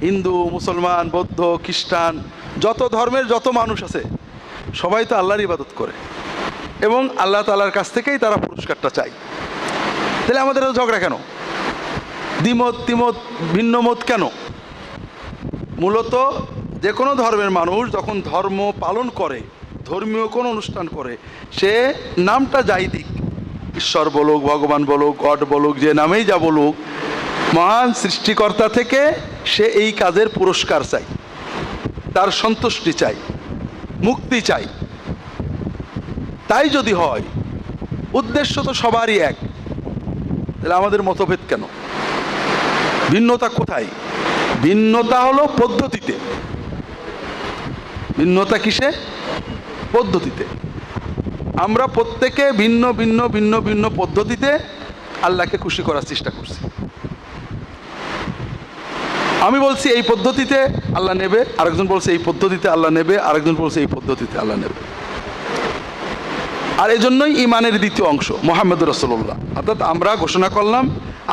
হিন্দু, মুসলমান, বৌদ্ধ, খ্রিস্টান, যত ধর্মের যত মানুষ আছে, সবাই তো আল্লাহর ইবাদত করে। এবং আল্লাহ তালার কাছ থেকেই তারা পুরস্কারটা চায়। তাহলে আমাদের ঝগড়া কেন? দ্বিমত, তিমত ভিন্ন মত কেন? মূলত যে কোনো ধর্মের মানুষ যখন ধর্ম পালন করে, ধর্মীয় কোনো অনুষ্ঠান করে, সে নামটা যাই দিক, ঈশ্বর বলুক, ভগবান বলুক, গড বলুক, যে নামেই যা বলুক, মহান সৃষ্টিকর্তা থেকে সে এই কাজের পুরস্কার চাই, তার সন্তুষ্টি চাই, মুক্তি চাই। তাই যদি হয়, উদ্দেশ্য তো সবারই এক। তাহলে আমাদের মতভেদ কেন? ভিন্নতা কোথায়? ভিন্নতা হলো পদ্ধতিতে। ভিন্নতা কিসে? পদ্ধতিতে। আমরা প্রত্যেকে ভিন্ন ভিন্ন ভিন্ন ভিন্ন পদ্ধতিতে আল্লাহকে খুশি করার চেষ্টা করছি। আমি বলছি এই পদ্ধতিতে আল্লাহ নেবে, আরেকজন বলছে এই পদ্ধতিতে আল্লাহ নেবে, আরেকজন বলছে এই পদ্ধতিতে আল্লাহ নেবে। আর এই জন্যই ইমানের দ্বিতীয় অংশ মোহাম্মদ রসল্লাহ অর্থাৎ আমরা ঘোষণা করলাম,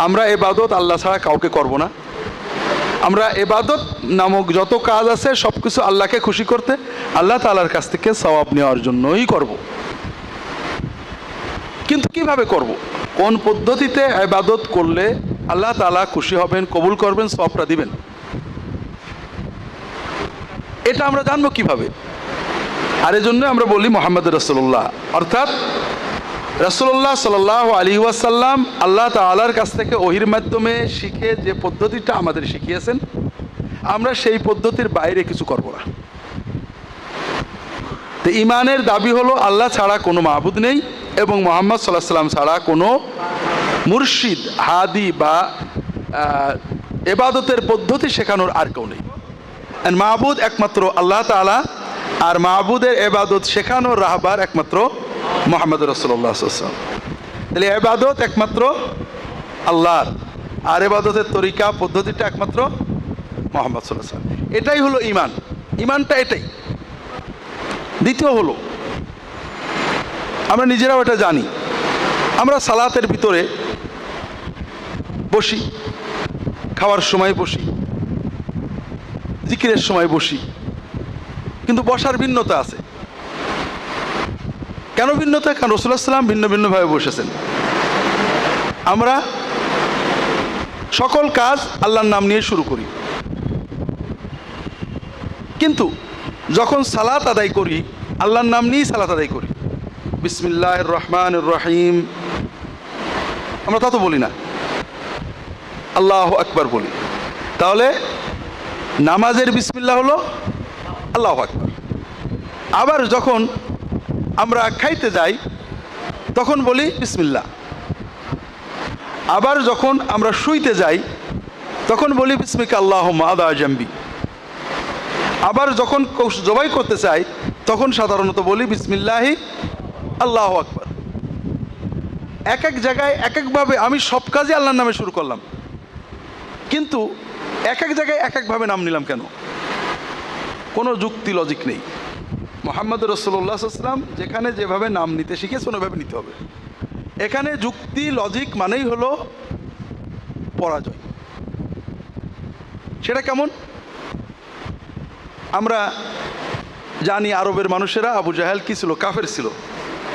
আমরা এবাদত আল্লাহ ছাড়া কাউকে করব না। আমরা এবাদত নামক যত কাজ আছে সব কিছু আল্লাহকে খুশি করতে, আল্লাহ তালার কাছ থেকে সওয়াব নেওয়ার জন্যই করব। কিন্তু কীভাবে করব? কোন পদ্ধতিতে এবাদত করলে আল্লাহ তালা খুশি হবেন, কবুল করবেন, সবটা দিবেন। এটা আমরা জানব কীভাবে? আর জন্য আমরা বলি মোহাম্মদ রসুল্লাহ অর্থাৎ রসুল্লাহ সাল আলী ওয়াসাল্লাম আল্লাহ তালার কাছ থেকে ওহির মাধ্যমে শিখে যে পদ্ধতিটা আমাদের শিখিয়েছেন, আমরা সেই পদ্ধতির বাইরে কিছু করব না। তো ইমানের দাবি হলো, আল্লাহ ছাড়া কোনো মাহবুদ নেই এবং মোহাম্মদ সাল্লাহ সাল্লাম ছাড়া কোনো মুর্শিদ, হাদি বা এবাদতের পদ্ধতি শেখানোর আর কেউ নেই। মাহবুদ একমাত্র আল্লাহ তালা আর মাহবুদের এবাদত শেখানোর রাহবার একমাত্র মোহাম্মদ রসুল্লাহ তাহলে এবাদত একমাত্র আল্লাহর, আর এবাদতের তরিকা, পদ্ধতিটা একমাত্র মোহাম্মদ সাল্লাহ এটাই হলো ইমান ইমানটা এটাই। দ্বিতীয় হলো, আমরা নিজেরাও এটা জানি। আমরা সালাতের ভিতরে বসি, খাওয়ার সময় বসি, জিকিরের সময় বসি, কিন্তু বসার ভিন্নতা আছে। কেন ভিন্নতা? কারণ রসুল্লাহ সাল্লাম ভিন্ন ভিন্নভাবে বসেছেন। আমরা সকল কাজ আল্লাহর নাম নিয়ে শুরু করি। কিন্তু যখন সালাত আদায় করি, আল্লাহর নাম নিয়েই সালাত আদায় করি। বিসমিল্লাহ রহমান রহিম। আমরা তা তো বলি না। আল্লাহ আকবার বলি। তাহলে নামাজের বিসমিল্লাহ হলো আল্লাহ আকবার। আবার যখন আমরা খাইতে যাই, তখন বলি বিসমিল্লাহ। আবার যখন আমরা শুইতে যাই, তখন বলি বিসমিকা আল্লাহ আদা জাম্বি। আবার যখন জবাই করতে চাই, তখন সাধারণত বলি বিসমিল্লাহি আল্লাহ আকবার। এক এক জায়গায় এক একভাবে আমি সব কাজে আল্লাহর নামে শুরু করলাম। কিন্তু এক এক জায়গায় এক একভাবে নাম নিলাম কেন? কোনো যুক্তি লজিক নেই। মোহাম্মদ রসুল্লাহাম যেখানে যেভাবে নাম নিতে শিখেছেন ওভাবে নিতে হবে। এখানে যুক্তি লজিক মানেই হলো পরাজয়। সেটা কেমন? আমরা জানি আরবের মানুষেরা আবু জাহেল কি ছিল? কাফের ছিল।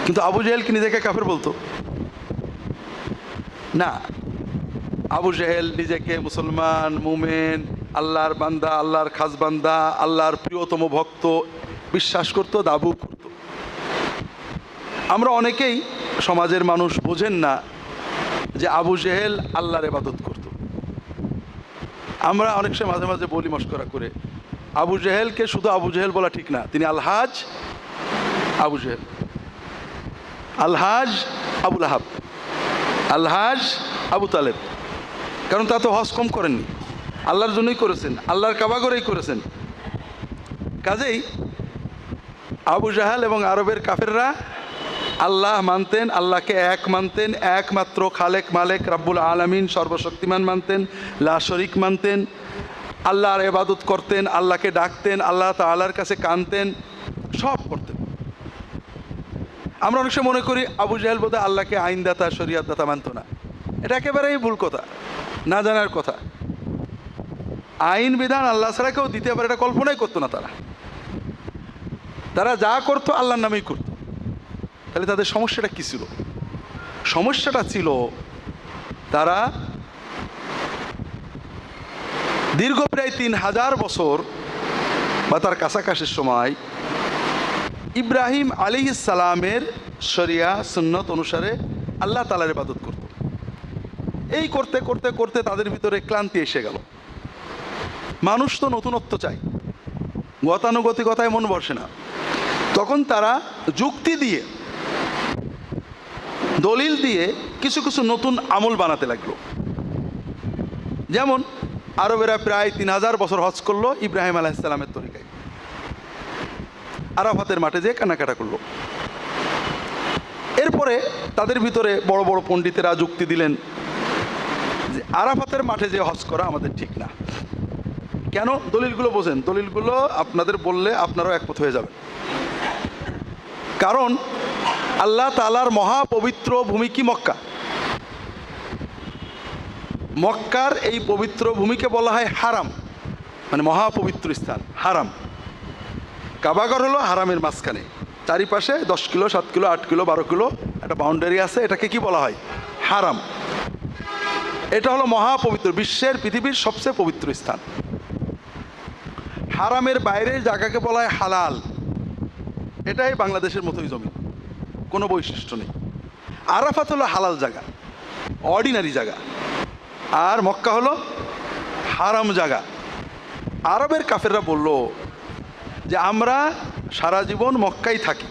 কিন্তু আবু জাহেল কি নিজেকে কাফের বলতো? না। আবু জেহেল নিজেকে মুসলমান, মুমেন, আল্লাহর বান্দা, আল্লাহর খাস বান্দা, আল্লাহর প্রিয়তম ভক্ত বিশ্বাস করতো, দাবু করতো। আমরা অনেকেই সমাজের মানুষ বোঝেন না যে আবু জেহেল আল্লাহর এবাদত করত। আমরা অনেক সময় মাঝে মাঝে বলি মস্করা করে, আবু জেহেলকে শুধু আবু জেহেল বলা ঠিক না, তিনি আলহাজ আবু জেহেল। আলহাজ আবুল আহাব আলহাজ আবু তালেব। কারণ তা তো হজ কম করেননি। আল্লাহর জন্যই করেছেন, আল্লাহর কাবাগরেই করেছেন। কাজেই আবু জাহাল এবং আরবের কাফেররা আল্লাহ মানতেন, আল্লাহকে এক মানতেন, একমাত্র খালেক মালেক রাব্বুল আলামিন সর্বশক্তিমান মানতেন, লা শরিক মানতেন, আল্লাহর এবাদত করতেন, আল্লাহকে ডাকতেন, আল্লাহ তাআলার কাছে কানতেন, সব করতেন। আমরা অনেক সময় মনে করি আবু জাহেল বোধহয় আল্লাহকে আইনদাতা, শরিয়াতদাতা মানত না। এটা একেবারেই ভুল কথা, না জানার কথা। আইন, বিধান আল্লাহ ছাড়া কেউ দিতে পারে, এটা কল্পনাই করতো না তারা। তারা যা করতো আল্লাহর নামেই করতো। তাহলে তাদের সমস্যাটা কী ছিল? সমস্যাটা ছিল, তারা দীর্ঘ প্রায় তিন হাজার বছর বা তার কাছাকাছির সময় ইব্রাহিম আলী সালামের শরিয়া, সুন্নত অনুসারে আল্লাহ তালার ইবাদত করত। এই করতে করতে করতে তাদের ভিতরে ক্লান্তি এসে গেল। মানুষ তো নতুনত্ব চায়। গতানুগতিকতায় মন বসে না। তখন তারা যুক্তি দিয়ে, দলিল দিয়ে কিছু কিছু নতুন আমল বানাতে লাগল। যেমন আরবেরা প্রায় তিন হাজার বছর হজ করল ইব্রাহিম আলাহিসাল্লামের তরিকায়। আরাফাতের মাঠে যেয়ে কানাকাটা করল। এরপরে তাদের ভিতরে বড় বড় পণ্ডিতেরা যুক্তি দিলেন যে আরাফাতের মাঠে যে হজ করা আমাদের ঠিক না। কেন? দলিলগুলো বোঝেন। দলিলগুলো আপনাদের বললে আপনারাও একমত হয়ে যাবেন। কারণ আল্লাহ তালার মহাপবিত্র ভূমি কি মক্কা? মক্কার এই পবিত্র ভূমিকে বলা হয় হারাম। মানে মহাপবিত্র স্থান, হারাম। কাবাগর হলো হারামের মাঝখানে। চারিপাশে দশ কিলো, সাত কিলো, আট কিলো, বারো কিলো একটা বাউন্ডারি আছে। এটাকে কি বলা হয়? হারাম। এটা হলো মহাপবিত্র, বিশ্বের পৃথিবীর সবচেয়ে পবিত্র স্থান। হারামের বাইরের জায়গাকে বলা হয় হালাল। এটাই বাংলাদেশের মতোই জমি। কোনো বৈশিষ্ট্য নেই। আরাফাত হলো হালাল জায়গা অর্ডিনারি জায়গা। আর মক্কা হলো হারাম জায়গা। আরবের কাফেররা বলল যে, আমরা সারা জীবন মক্কাই থাকি।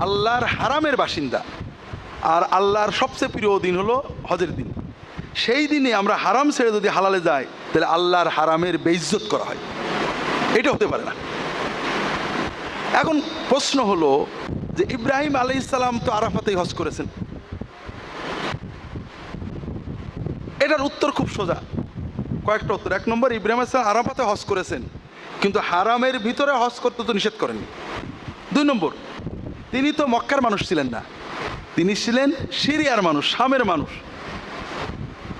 আল্লাহর হারামের বাসিন্দা। আর আল্লাহর সবচেয়ে প্রিয় দিন হলো হজের দিন। সেই দিনে আমরা হারাম ছেড়ে যদি হালালে যাই, তাহলে আল্লাহর হারামের বেইজ্জত করা হয়। এটা হতে পারে না। এখন প্রশ্ন হলো যে ইব্রাহিম আলী ইসলাম তো আরাফাতেই হজ করেছেন। এটার উত্তর খুব সোজা। কয়েকটা উত্তর। এক নম্বর, ইব্রাহিম ইসলাম আরাফাতে হজ করেছেন, কিন্তু হারামের ভিতরে হজ করতে তো নিষেধ করেননি। দুই নম্বর, তিনি তো মক্কার মানুষ ছিলেন না। তিনি ছিলেন সিরিয়ার মানুষ, শামের মানুষ।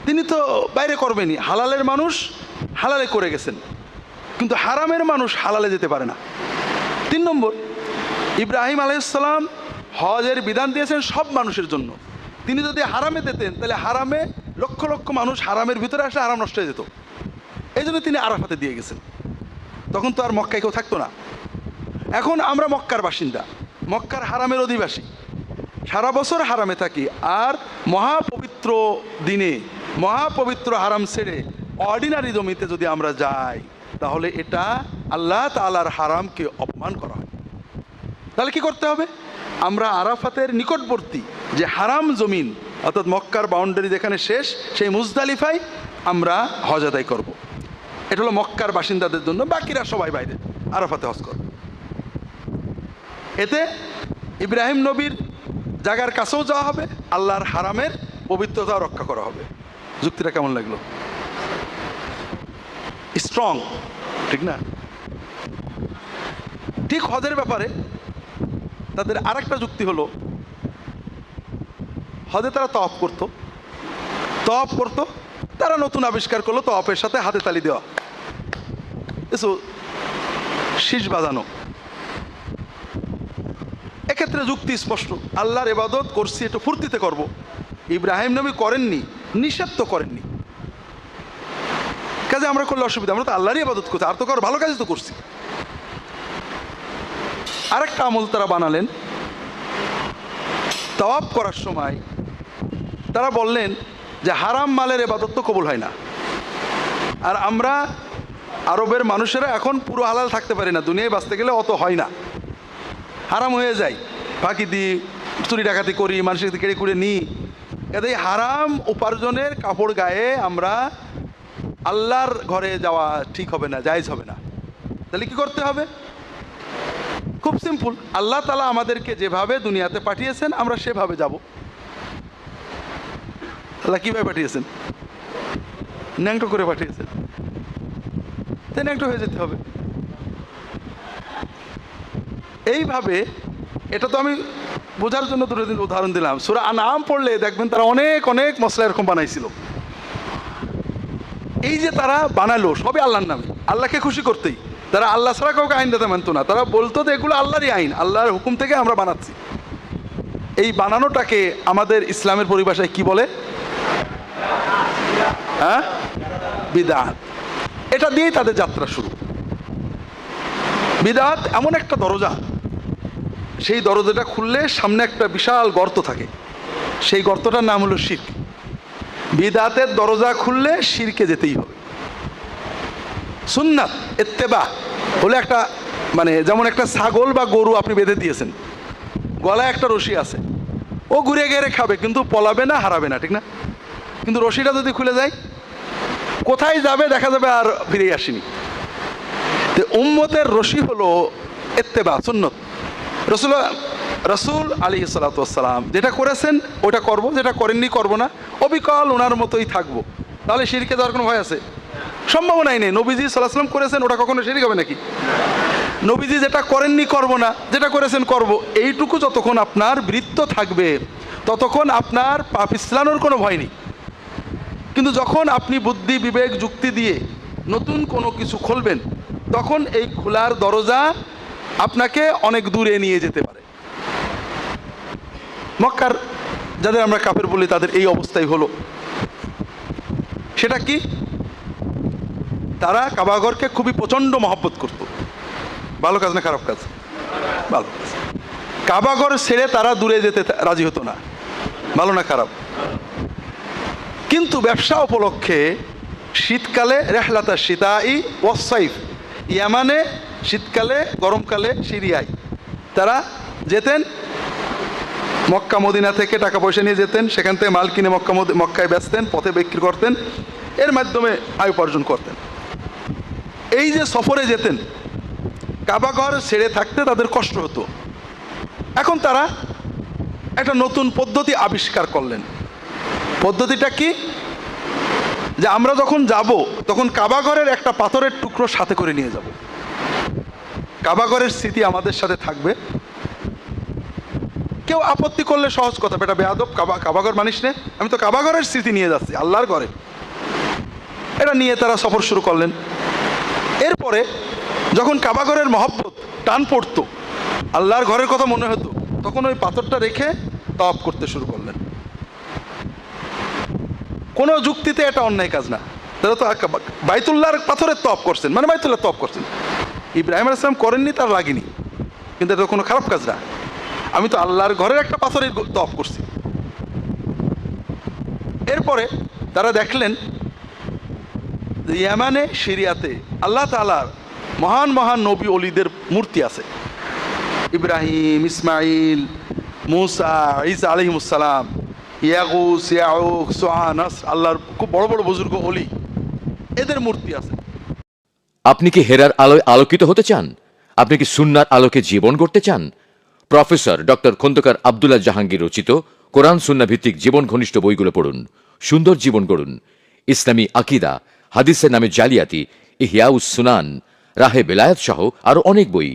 তিনি তো বাইরে করবেনই। হালালের মানুষ হালালে করে গেছেন। কিন্তু হারামের মানুষ হালালে যেতে পারে না। তিন নম্বর, ইব্রাহিম আলাইসাল্লাম হজের বিধান দিয়েছেন সব মানুষের জন্য। তিনি যদি হারামে দিতেন, তাহলে হারামে লক্ষ লক্ষ মানুষ হারামের ভিতরে আসলে হারাম নষ্ট হয়ে যেত। এই জন্য তিনি আরাফাতে দিয়ে গেছেন। তখন তো আর মক্কায় কেউ থাকতো না। এখন আমরা মক্কার বাসিন্দা। মক্কার হারামের অধিবাসী। সারা বছর হারামে থাকি। আর মহাপবিত্র দিনে মহাপবিত্র হারাম ছেড়ে অর্ডিনারি জমিতে যদি আমরা যাই, তাহলে এটা আল্লাহ তালার হারামকে অপমান করা হয়। তাহলে কি করতে হবে? আমরা আরাফাতের নিকটবর্তী যে হারাম জমিন, অর্থাৎ মক্কার বাউন্ডারি যেখানে শেষ, সেই মুজদালিফায় আমরা হজ আদায় করব। এটা হলো মক্কার বাসিন্দাদের জন্য, বাকিরা সবাই বাইরে, আরাফাতে হজ করবে। এতে ইব্রাহিম নবীর জায়গার কাছেও যাওয়া হবে, আল্লাহর হারামের পবিত্রতা রক্ষা করা হবে। যুক্তিটা কেমন লাগল? স্ট্রং ঠিক না? ঠিক হজের ব্যাপারে তাদের আরেকটা যুক্তি হলো, হজে তারা তফ করতো। তফ করতো, তারা নতুন আবিষ্কার করল তফের সাথে হাতে তালি দেওয়া। এসো, শীষ বাজানো। এক্ষেত্রে যুক্তি স্পষ্ট। আল্লাহর এবাদত করছি, একটু ফুর্তিতে করব। ইব্রাহিম নবী করেননি। নিষেধ তো করেননি। কাজে আমরা করলে অসুবিধা, আমরা তো আল্লাহরই আবাদত করছি, আর তো কর ভালো কাজ তো করছি। আরেকটা আমল তারা বানালেন। তওয়াব করার সময় তারা বললেন যে হারাম মালের এবাদত তো কবুল হয় না। আর আমরা আরবের মানুষেরা এখন পুরো হালাল থাকতে পারি না, দুনিয়ায় বাঁচতে গেলে অত হয় না। হারাম হয়ে যায়। ফাঁকি দিই, চুরি ডাকাতি করি, মানুষের কেড়ে কুড়ে নিই। এতে হারাম উপার্জনের কাপড় গায়ে আমরা আল্লাহর ঘরে যাওয়া ঠিক হবে না, জায়জ হবে না। তাহলে কি করতে হবে? খুব সিম্পল, আল্লাহ তালা আমাদেরকে যেভাবে দুনিয়াতে পাঠিয়েছেন, আমরা সেভাবে যাব। আল্লাহ কীভাবে পাঠিয়েছেন? ন্যাংটো করে পাঠিয়েছেন। তাই ন্যাংটো হয়ে যেতে হবে। এইভাবে, এটা তো আমি বোঝার জন্য দুটো দিন উদাহরণ দিলাম। সুরা আনাম পড়লে দেখবেন তারা অনেক অনেক মশলা এরকম বানাইছিল। এই যে তারা বানালো, সবই আল্লাহর নামে। আল্লাহকে খুশি করতেই। তারা আল্লাহ ছাড়া কাউকে আইন দিতে মানতো না। তারা বলতো যে এগুলো আল্লাহরই আইন, আল্লাহর হুকুম থেকে আমরা বানাচ্ছি। এই বানানোটাকে আমাদের ইসলামের পরিভাষায় কি বলে? হ্যাঁ? বিদাত। এটা দিয়েই তাদের যাত্রা শুরু। বিদাত এমন একটা দরজা। সেই দরজাটা খুললে সামনে একটা বিশাল গর্ত থাকে। সেই গর্তটার নাম হলো শির্ক। বিদাতের দরজা খুললে শিরকে যেতেই হবে। সুন্নাত এত্তেবা হলে একটা মানে যেমন একটা ছাগল বা গরু আপনি বেঁধে দিয়েছেন। গলায় একটা রশি আছে। ও ঘুরে গেড়ে খাবে, কিন্তু পলাবে না, হারাবে না, ঠিক না? কিন্তু রশিটা যদি খুলে যায়, কোথায় যাবে দেখা যাবে আর ফিরে আসেনি। উম্মতের রশি হলো এত্তেবা সুন্নত। রসুল রসুল আলী সালাতাম যেটা করেছেন ওটা করব, যেটা করেননি করব না। অবিকল ওনার মতোই থাকব। তাহলে শিরকে যাওয়ার কোনো ভয় আছে? সম্ভাবনাই নেই। নবীজি সাল্লাহাম করেছেন, ওটা কখনো শিরিক হবে নাকি? নবীজি যেটা করেননি করব না, যেটা করেছেন করব, এইটুকু যতক্ষণ আপনার বৃত্ত থাকবে, ততক্ষণ আপনার পাপ ইসলানোর কোনো ভয় নেই। কিন্তু যখন আপনি বুদ্ধি, বিবেক, যুক্তি দিয়ে নতুন কোনো কিছু খুলবেন, তখন এই খোলার দরজা আপনাকে অনেক দূরে নিয়ে যেতে পারে। মক্কার যাদের আমরা কাপের বলি, তাদের এই অবস্থাই হলো। সেটা কি? তারা কাবাগরকে খুবই প্রচণ্ড মহব্বত করত। ভালো কাজ না খারাপ কাজ? ভালো কাবাগর ছেড়ে তারা দূরে যেতে রাজি হতো না। ভালো না খারাপ? কিন্তু ব্যবসা উপলক্ষে শীতকালে রেহলাতা সীতাই ইয়ামানে শীতকালে, গরমকালে সিরিয়ায়। তারা যেতেন মক্কা, মদিনা থেকে টাকা পয়সা নিয়ে যেতেন, সেখান থেকে মাল কিনে মক্কা মক্কায় বেচতেন, পথে বিক্রি করতেন, এর মাধ্যমে আয় উপার্জন করতেন। এই যে সফরে যেতেন কাবাঘর ছেড়ে থাকতে তাদের কষ্ট হতো। এখন তারা একটা নতুন পদ্ধতি আবিষ্কার করলেন। পদ্ধতিটা কি? যে আমরা যখন যাব, তখন কাবাঘরের একটা পাথরের টুকরো সাথে করে নিয়ে যাব। কাবাঘরের স্মৃতি আমাদের সাথে থাকবে। কেউ আপত্তি করলে সহজ কথা, বেটা বেয়াদব, কাবা কাবাঘর মানিস নে। আমি তো কাবাঘরের স্মৃতি নিয়ে যাচ্ছি, আল্লাহর ঘরে। এটা নিয়ে তারা সফর শুরু করলেন। এরপরে যখন কাবাঘরের মহব্বত টান পড়তো, আল্লাহর ঘরের কথা মনে হতো, তখন ওই পাথরটা রেখে তপ করতে শুরু করলেন। কোনো যুক্তিতে এটা অন্যায় কাজ না। তারা তো বাইতুল্লাহর পাথরের তপ করছেন মানে বাইতুল্লাহ তপ করছেন। ইব্রাহিম আলাইসলাম করেননি, তার লাগেনি কিন্তু এটা কোনো খারাপ কাজ না। আমি তো আল্লাহর ঘরের একটা পাথরের তপ করছি। এরপরে তারা দেখলেন ইয়ামানে, সিরিয়াতে আল্লাহ তালার মহান মহান নবী অলিদের মূর্তি আছে। ইব্রাহিম ইসমাইল মুসা ইসা আলহিমুসালাম ইয়াগুস, ইয়াউক সোহানাস আল্লাহর খুব বড় বড়, বুজুর্গ অলি এদের মূর্তি আছে। আপনি কি হেরার আলোয় আলোকিত হতে চান? আপনি কি সুন্নার আলোকে জীবন গড়তে চান? প্রফেসর ডক্টর খন্দকার আবদুল্লাহ জাহাঙ্গীর রচিত কোরআন সুন্না ভিত্তিক জীবন ঘনিষ্ঠ বইগুলো পড়ুন, সুন্দর জীবন গড়ুন। ইসলামী আকিদা, হাদিসের নামে জালিয়াতি, ইহিয়াউস সুনান, রাহে বেলায়াত সহ আরও অনেক বই।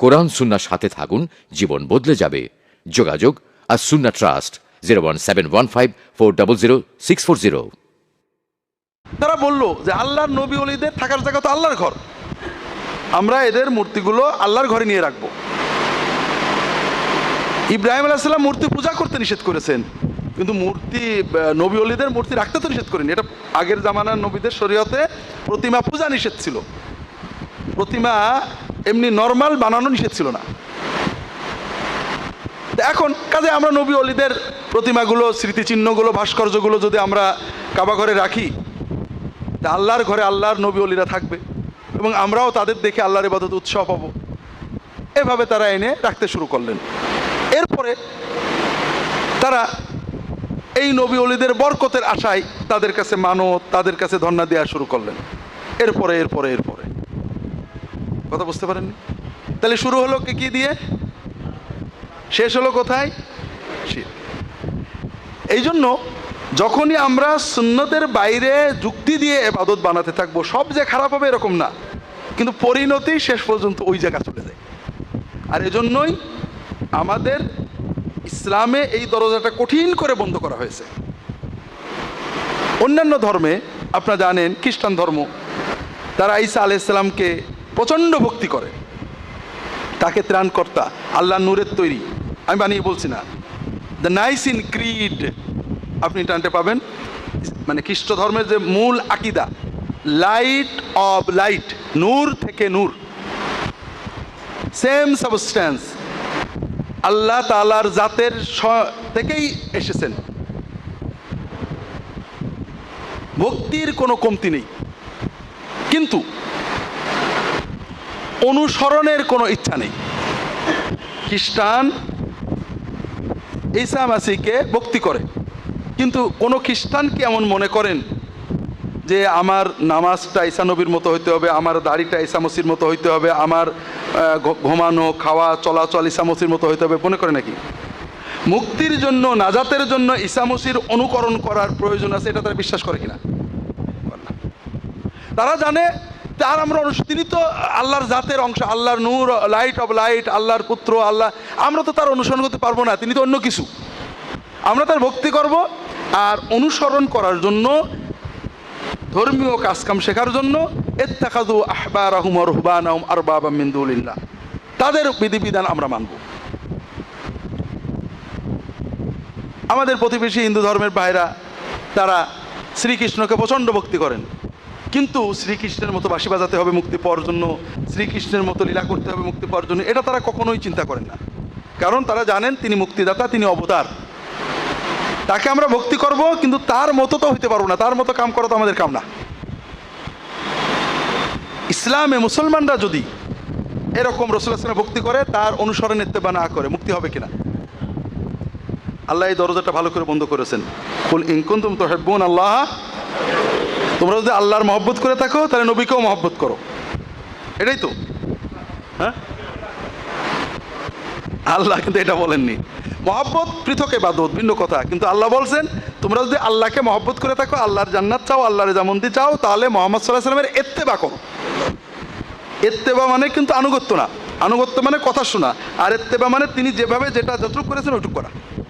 কোরআন সুন্নার সাথে থাকুন, জীবন বদলে যাবে। যোগাযোগ আর Sunnah trust, zero one seven one five four double zero six four zero. তারা বলল যে আল্লাহর নবী অলিদের থাকার জায়গা তো আল্লাহর ঘর। আমরা এদের মূর্তিগুলো আল্লাহর ঘরে নিয়ে রাখব। ইব্রাহিম আলাইসাল্লাম মূর্তি পূজা করতে নিষেধ করেছেন, কিন্তু মূর্তি নবী অলিদের মূর্তি রাখতে তো নিষেধ করেনি এটা আগের জামানার নবীদের শরীয়তে প্রতিমা পূজা নিষেধ ছিল। প্রতিমা এমনি নর্মাল বানানো নিষেধ ছিল না। এখন কাজে আমরা নবী অলিদের প্রতিমাগুলো, স্মৃতিচিহ্নগুলো, ভাস্কর্যগুলো যদি আমরা কাবা ঘরে রাখি আল্লাহর ঘরে আল্লাহর নবী অলিরা থাকবে এবং আমরাও তাদের দেখে আল্লাহর ইবাদত উৎসাহ পাবো এভাবে তারা এনে রাখতে শুরু করলেন। এরপরে তারা এই নবী অলিদের বরকতের আশায় তাদের কাছে মানত, তাদের কাছে ধর্ণা দেওয়া শুরু করলেন। এরপরে এরপরে এরপরে। কথা বুঝতে পারেননি? তাহলে শুরু হলো কি কি দিয়ে? শেষ হলো কোথায়। এই জন্য যখনই আমরা সুন্নতের বাইরে যুক্তি দিয়ে এবাদত বানাতে থাকব, সব যে খারাপ হবে এরকম না। কিন্তু পরিণতি শেষ পর্যন্ত ওই জায়গা চলে যায়। আর এজন্যই আমাদের ইসলামে এই দরজাটা কঠিন করে বন্ধ করা হয়েছে। অন্যান্য ধর্মে, আপনারা জানেন, খ্রিস্টান ধর্ম, তারা ঈসা আলাইসাল্লামকে প্রচণ্ড ভক্তি করে। তাকে ত্রাণকর্তা আল্লাহ নূরের তৈরি। আমি বানিয়ে বলছি না। দ্য নাইস ইন ক্রিড আপনি টানতে পাবেন। মানে খ্রিস্ট ধর্মের যে মূল আকিদা, লাইট অব লাইট, নূর থেকে নূর। Same substance. আল্লাহ তালার জাতের থেকেই এসেছেন। ভক্তির কোনো কমতি নেই। কিন্তু অনুসরণের কোনো ইচ্ছা নেই। খ্রিস্টান ঈসা মাসিকে ভক্তি করে। কিন্তু কোনো খ্রিস্টান কি এমন মনে করেন যে আমার নামাজটা ঈসা নবীর মতো হইতে হবে, আমার দাড়িটা ঈসা মসির মতো হইতে হবে, আমার ঘুমানো, খাওয়া, চলাচল ঈসা মসির মতো হইতে হবে মনে করে নাকি? মুক্তির জন্য, নাজাতের জন্য ঈসা মসির অনুকরণ করার প্রয়োজন আছে, এটা তারা বিশ্বাস করে কিনা? তারা জানে তার আমরা তিনি তো আল্লাহর জাতের অংশ, আল্লাহর নূর লাইট অব লাইট আল্লাহর পুত্র, আল্লাহ, আমরা তো তার অনুসরণ করতে পারব না, তিনি তো অন্য কিছু। আমরা তার ভক্তি করব আর অনুসরণ করার জন্য, ধর্মীয় কাজকাম শেখার জন্য এত্তাকাদু আহবার আহম রহবান আর বাবা মিন্দুলিল্লাহ তাদের বিধিবিধান আমরা মানব। আমাদের প্রতিবেশী হিন্দু ধর্মের ভাইরা, তারা শ্রীকৃষ্ণকে প্রচণ্ড ভক্তি করেন। কিন্তু শ্রীকৃষ্ণের মতো বাঁশি বাজাতে হবে মুক্তি পাওয়ার জন্য, শ্রীকৃষ্ণের মতো লীলা করতে হবে মুক্তি পাওয়ার জন্য, এটা তারা কখনোই চিন্তা করেন না। কারণ তারা জানেন তিনি মুক্তিদাতা, তিনি অবতার। তাকে আমরা ভক্তি করব, কিন্তু তার মতো তো হইতে পারব না। তার মতো কাম করা তো আমাদের কাম না। ইসলামে মুসলমানরা যদি এরকম রসুলাসলামে ভক্তি করে, তার অনুসরণ এত্তেবা না করে, মুক্তি হবে কিনা? আল্লাহ এই দরজাটা ভালো করে বন্ধ করেছেন। কুল ইনকুন তুম তো হেব্বুন আল্লাহ তোমরা যদি আল্লাহর মহব্বত করে থাকো, তাহলে নবীকেও মহব্বত করো। এটাই তো। হ্যাঁ? আল্লাহ কিন্তু এটা বলেননি। মহব্বত পৃথক এবাদত ভিন্ন কথা। কিন্তু আল্লাহ বলছেন, তোমরা যদি আল্লাহকে মহব্বত করে থাকো, আল্লাহর জান্নাত চাও, আল্লাহর জামন্দি চাও, তাহলে মোহাম্মদ সাল্লাহ সাল্লামের এত্তেবা করো। এত্তেবা মানে কিন্তু আনুগত্য না। আনুগত্য মানে কথা শোনা। আর এত্তেবা মানে তিনি যেভাবে যেটা যতটুকু করেছেন ওইটুকু করা।